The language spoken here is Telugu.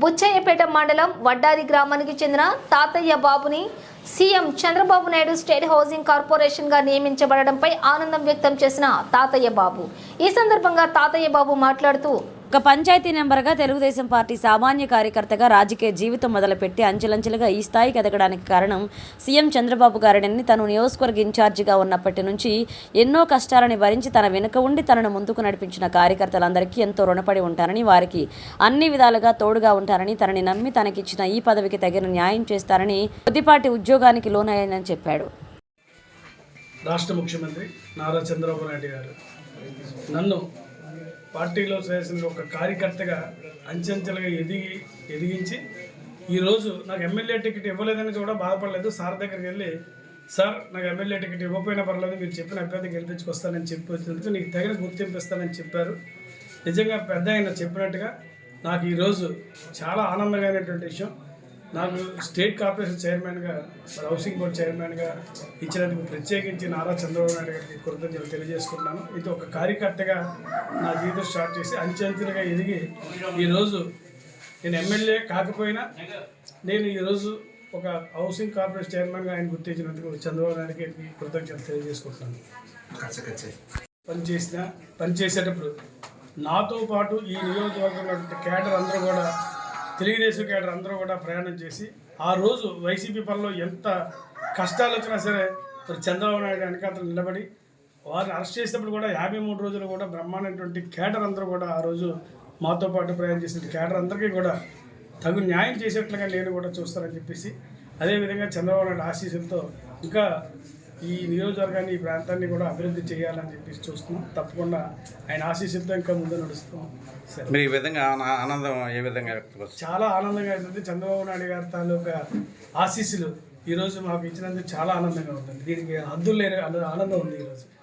బుచ్చయ్యపేట మండలం వడ్డారి గ్రామానికి చెందిన తాతయ్య బాబుని CM Chandrababu Naidu state housing కార్పొరేషన్గా నియమించబడడంపై ఆనందం వ్యక్తం చేసిన తాతయ్య బాబు. ఈ సందర్భంగా తాతయ్య బాబు మాట్లాడుతూ ఒక పంచాయతీ నెంబర్గా తెలుగుదేశం పార్టీ సామాన్య కార్యకర్తగా రాజకీయ జీవితం మొదలుపెట్టి అంచెలంచెలుగా ఈ స్థాయికి ఎదగడానికి కారణం సీఎం చంద్రబాబు గారిని తను నియోజకవర్గ ఇన్ఛార్జిగా ఉన్నప్పటి నుంచి ఎన్నో కష్టాలని భరించి తన వెనుక ఉండి తనను ముందుకు నడిపించిన కార్యకర్తలందరికీ ఎంతో రుణపడి ఉంటారని వారికి అన్ని విధాలుగా తోడుగా ఉంటారని తనని నమ్మి తనకిచ్చిన ఈ పదవికి తగిన న్యాయం చేస్తారని కొద్దిపాటి ఉద్యోగానికి లోనయ్యానని చెప్పాడు. రాష్ట్ర ముఖ్యమంత్రి నారా చంద్రబాబు నాయుడు గారు నన్ను పార్టీలో చేసిన ఒక కార్యకర్తగా అంచెంచెలుగా ఎదిగి ఎదిగించి ఈరోజు నాకు ఎమ్మెల్యే టికెట్ ఇవ్వలేదని కూడా బాధపడలేదు. సార్ దగ్గరికి వెళ్ళి సార్ నాకు ఎమ్మెల్యే టికెట్ ఇవ్వకపోయినా పర్లేదు మీరు చెప్పిన అభ్యర్థి గెలిపించుకొస్తానని చెప్పి వచ్చినందుకు నీకు తగిన గుర్తింపు ఇస్తానని చెప్పారు. నిజంగా పెద్ద ఆయన చెప్పినట్టుగా నాకు ఈరోజు చాలా ఆనందమైనటువంటి విషయం. నాకు స్టేట్ కార్పొరేషన్ చైర్మన్గా మరి హౌసింగ్ బోర్డ్ చైర్మన్గా ఇచ్చినందుకు ప్రత్యేకించి నారా చంద్రబాబు నాయుడు గారికి కృతజ్ఞతలు తెలియజేసుకుంటున్నాను. ఇది ఒక కార్యకర్తగా నా జీవితం స్టార్ట్ చేసి అంచెంచెలుగా ఎదిగి ఈరోజు నేను ఎమ్మెల్యే కాకపోయినా నేను ఈరోజు ఒక హౌసింగ్ కార్పొరేషన్ చైర్మన్గా ఆయన గుర్తించినందుకు చంద్రబాబు నాయుడు గారికి కృతజ్ఞతలు తెలియజేసుకుంటున్నాను. పనిచేసిన పనిచేసేటప్పుడు నాతో పాటు ఈ నియోజకవర్గంలో కేటర్ అందరూ కూడా తెలుగుదేశం కేడర్ అందరూ కూడా ప్రయాణం చేసి ఆ రోజు వైసీపీ పనిలో ఎంత కష్టాలు వచ్చినా సరే మరి చంద్రబాబు నాయుడు వెనకాతలు నిలబడి వారిని అరెస్ట్ చేసినప్పుడు కూడా యాభై మూడు రోజులు కూడా బ్రహ్మాండటువంటి కేడర్ అందరూ కూడా ఆ రోజు మాతో పాటు ప్రయాణం చేసిన కేడర్ అందరికీ కూడా తగు న్యాయం చేసేట్లుగా నేను కూడా చూస్తానని చెప్పేసి అదేవిధంగా చంద్రబాబు నాయుడు ఆశీస్సులతో ఇంకా ఈ నియోజకవర్గాన్ని ఈ ప్రాంతాన్ని కూడా అభివృద్ధి చేయాలని చెప్పేసి చూస్తున్నాం. తప్పకుండా ఆయన ఆశీస్సులతో ఇంకా ముందు నడుస్తాం. సరే. మీరు ఈ విధంగా ఆన- ఆనందం ఏ విధంగా చాలా ఆనందంగా ఉంటుంది చంద్రబాబు నాయుడు గారి తాలూకా ఆశీస్సులు ఈరోజు మాకు ఇచ్చినందుకు చాలా ఆనందంగా ఉంటుంది. దీనికి హద్దులు లేని ఆనందం ఉంది ఈరోజు.